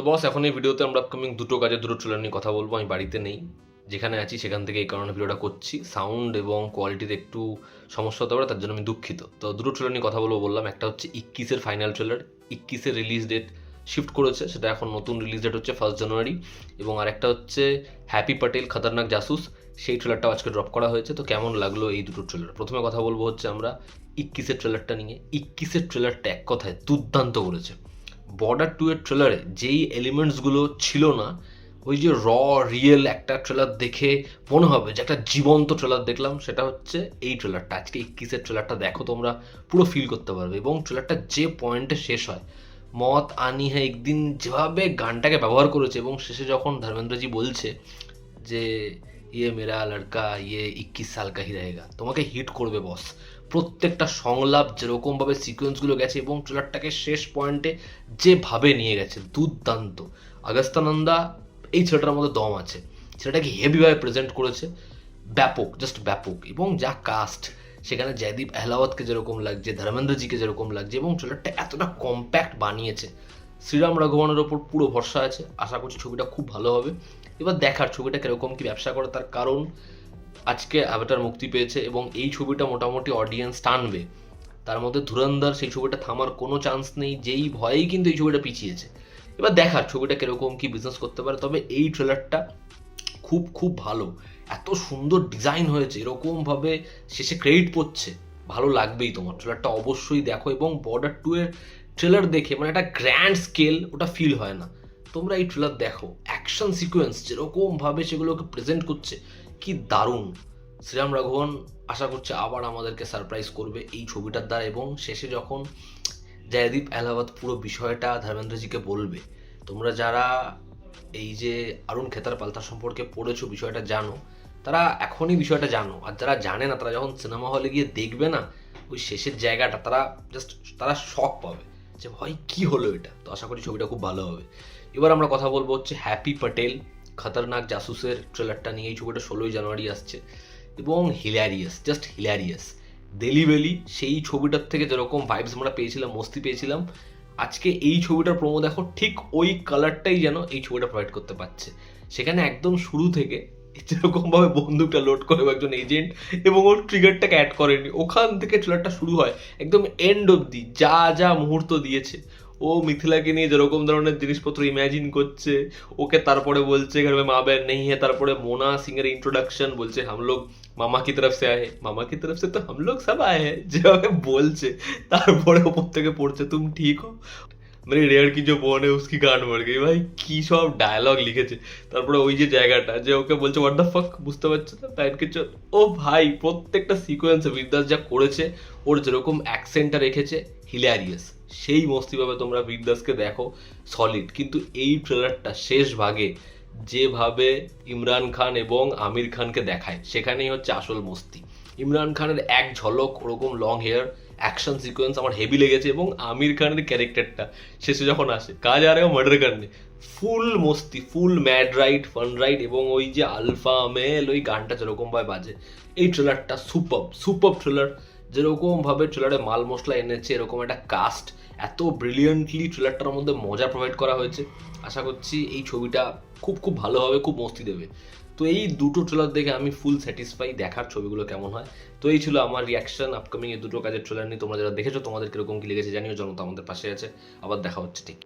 তো বস এখন এই ভিডিওতে আমরা আপকামিং দুটো কাজের, দুটো ট্রেলার নিয়ে কথা বলব, আমি বাড়িতে নেই। যেখানে আছি সেখান থেকে এই কারণে ভিডিওটা করছি। সাউন্ড এবং কোয়ালিটিতে একটু সমস্যা হতে পারে, তার জন্য আমি দুঃখিত। তো দুটো ট্রেলার নিয়ে কথা বলব বললাম। একটা হচ্ছে ইক্কিসের ফাইনাল ট্রেলার ইক্কিসের রিলিজ ডেট শিফট করেছে, সেটা এখন নতুন রিলিজ ডেট হচ্ছে ফার্স্ট জানুয়ারি এবং আরেকটা হচ্ছে হ্যাপি প্যাটেল খতরনাক জাসুস সেই ট্রেলারটাও আজকে ড্রপ করা হয়েছে। তো কেমন লাগল এই দুটো ট্রেলার প্রথমে কথা বলব হচ্ছে আমরা ইক্কিসের ট্রেলারটা নিয়ে। ইক্কিসের ট্রেলারটা এক কথায় দুর্দান্ত করেছে। বর্ডার টু এর ট্রেলারে যেই এলিমেন্টসগুলো ছিল না, ওই যে র রিয়েল একটা ট্রেলার দেখে মনে হবে যে একটা জীবন্ত ট্রেলার দেখলাম, সেটা হচ্ছে এই ট্রেলারটা আজকে ইক্কিসের ট্রেলারটা দেখো, তোমরা পুরো ফিল করতে পারবে। এবং ট্রেলারটা যে পয়েন্টে শেষ হয়, মত, আনি হ্যাঁ একদিন যেভাবে গানটাকে ব্যবহার করেছে, এবং শেষে যখন ধর্মেন্দ্রজি বলছে যে ইয়ে মেরা লড়কা ইয়ে ইক্কিস সাল কা হি রহেগা তোমাকে হিট করবে বস প্রত্যেকটা সংলাপ যেরকমভাবে সিকোয়েন্সগুলো গেছে এবং ট্রেলারটাকে শেষ পয়েন্টে যেভাবে নিয়ে গেছে, দুর্দান্ত। আগস্তানন্দা, এই ছেলেটার মধ্যে দম আছে। ছেলেটাকে হেভিভাবে প্রেজেন্ট করেছে। ব্যাপক জাস্ট ব্যাপক। এবং যা কাস্ট সেখানে জয়দীপ আহলাওয়াতকে যেরকম লাগছে, ধর্মেন্দ্রজিকে যেরকম লাগছে এবং ট্রেলারটা এতটা কম্প্যাক্ট বানিয়েছে। শ্রীরাম রঘুমানের ওপর পুরো ভরসা আছে। আশা করছি ছবিটা খুব ভালো হবে। এবার দেখার ছবিটা কীরকম, কি ব্যবসা করে, তার কারণ আজকে অ্যাভাটার মুক্তি পেয়েছে এবং এই ছবিটা মোটামুটি অডিয়েন্স টানবে। তার মধ্যে ধুরন্ধর সেই ছবিটা থামার কোনো চান্স নেই, যেই ভয়েই কিন্তু এই ছবিটা পিছিয়েছে। এবার দেখার ছবিটা কীরকম, কি বিজনেস করতে পারে, তবে এই ট্রেলারটা খুব খুব ভালো। এত সুন্দর ডিজাইন হয়েছে, এরকমভাবে শেষে ক্রেডিট পড়ছে। ভালো লাগবেই তোমার। ট্রেলারটা অবশ্যই দেখো এবং বর্ডার টু এর ট্রেলার দেখে মানে একটা গ্র্যান্ড স্কেল ওটা ফিল হয় না। তোমরা এই ট্রেলার দেখো। অ্যাকশন সিকোয়েন্স যেরকমভাবে সেগুলোকে প্রেজেন্ট করছে, কি দারুণ। শ্রীরাম রাঘবন আশা করছে আবার আমাদেরকে সারপ্রাইজ করবে এই ছবিটার দ্বারা এবং শেষে যখন জয়দীপ এলাহাবাদ পুরো বিষয়টা ধর্মেন্দ্রজিকে বলবে, তোমরা যারা এই যে অরুণ খেতার পালতা সম্পর্কে পড়েছো বিষয়টা জানো, তারা এখনই বিষয়টা জানো। আর যারা জানে না, তারা যখন সিনেমা হলে গিয়ে দেখবে না, ওই শেষের জায়গাটা, তারা জাস্ট তারা শখ পাবে। যে ভাই, কি হলো এটা? তো আশা করি ছবিটা খুব ভালো হবে। এবার আমরা কথা বলব হচ্ছে হ্যাপি প্যাটেল খতরনাক জাসুসের ট্রেলারটা নিয়ে। এই ছবিটা ষোলোই জানুয়ারি আসছে এবং হিলারিয়াস জাস্ট হিলারিয়াস দেলি বেলি সেই ছবিটার থেকে যেরকম ভাইবস আমরা পেয়েছিলাম, মস্তি পেয়েছিলাম, আজকে এই ছবিটার প্রোমো দেখো, ঠিক ওই কালারটাই যেন এই ছবিটা প্রোভাইড করতে পারছে। সেখানে একদম শুরু থেকে যেরকমভাবে বন্দুকটা লোড করে একজন এজেন্ট এবং ওর ট্রিগারটাকে অ্যাড করেনি। ওখান থেকে ট্রেলারটা শুরু হয় একদম এন্ড অবধি, যা যা মুহূর্ত দিয়েছে। ও মিথিলাকে নিয়ে যেরকম ধরনের জিনিসপত্র ইমাজিন করছে, ওকে তারপরে বলছে ঘর মে বেন নেই হ্যাঁ তারপরে মোনা সিং এর ইন্ট্রোডাকশন বলছে হাম লোগ মামা কি তরফ সে আয়ে মামা কি তরফ সে তো হাম লোগ সব আয়ে যেভাবে বলছে, তারপরে ওপর থেকে পড়ছে, তুমি ঠিক হো মানে রেয়ার কি যে বোন উসকি গান মর গই। ভাই, কি সব ডায়লগ লিখেছে। তারপরে ওই যে জায়গাটা যে ওকে বলছে হোয়াট দ্য ফাক বুঝতে পারছ না তাই কিছু ও ভাই, প্রত্যেকটা সিকোয়েন্সে বিদ্যাস যা করেছে, ওর যেরকম অ্যাকসেন্টটা রেখেছে হিলারিয়াস সেই মস্তিভাবে তোমরা বিদ্যাসকে দেখো সলিড কিন্তু এই ট্রেলারটা শেষ ভাগে যেভাবে ইমরান খান এবং আমির খানকে দেখায়, সেখানেই হচ্ছে আসল মস্তি। ইমরান খানের এক ঝলক, ওরকম লং হেয়ার অ্যাকশন সিকোয়েন্স আমার হেভি লেগেছে এবং আমির খানের ক্যারেক্টারটা শেষে যখন আসে, কাজ আর মার্ডার কারণে full Masti full mad ride fun ride এবং ওই যে আলফা, মেল, ওই গানটা যেরকমভাবে বাজে, এই ট্রেলারটা সুপার সুপার ট্রেলার যেরকমভাবে ট্রেলারে মাল মশলা এনেছে, এরকম একটা কাস্ট এত ব্রিলিয়েন্টলি ট্রেলারটার মধ্যে মজা প্রোভাইড করা হয়েছে। আশা করছি এই ছবিটা খুব খুব ভালো হবে, খুব মস্তি দেবে। তো এই দুটো ট্রেলার দেখে আমি ফুল স্যাটিসফাই দেখার ছবিগুলো কেমন হয়? তো এই ছিল আমার রিয়াকশন আপকামিং এই দুটো কাজের ট্রেলার নিয়ে। তোমরা যারা দেখেছ, তোমাদের কীরকম কী লেগেছে জানিও, জনতা আমাদের পাশে আছে। আবার দেখা হচ্ছে ঠিক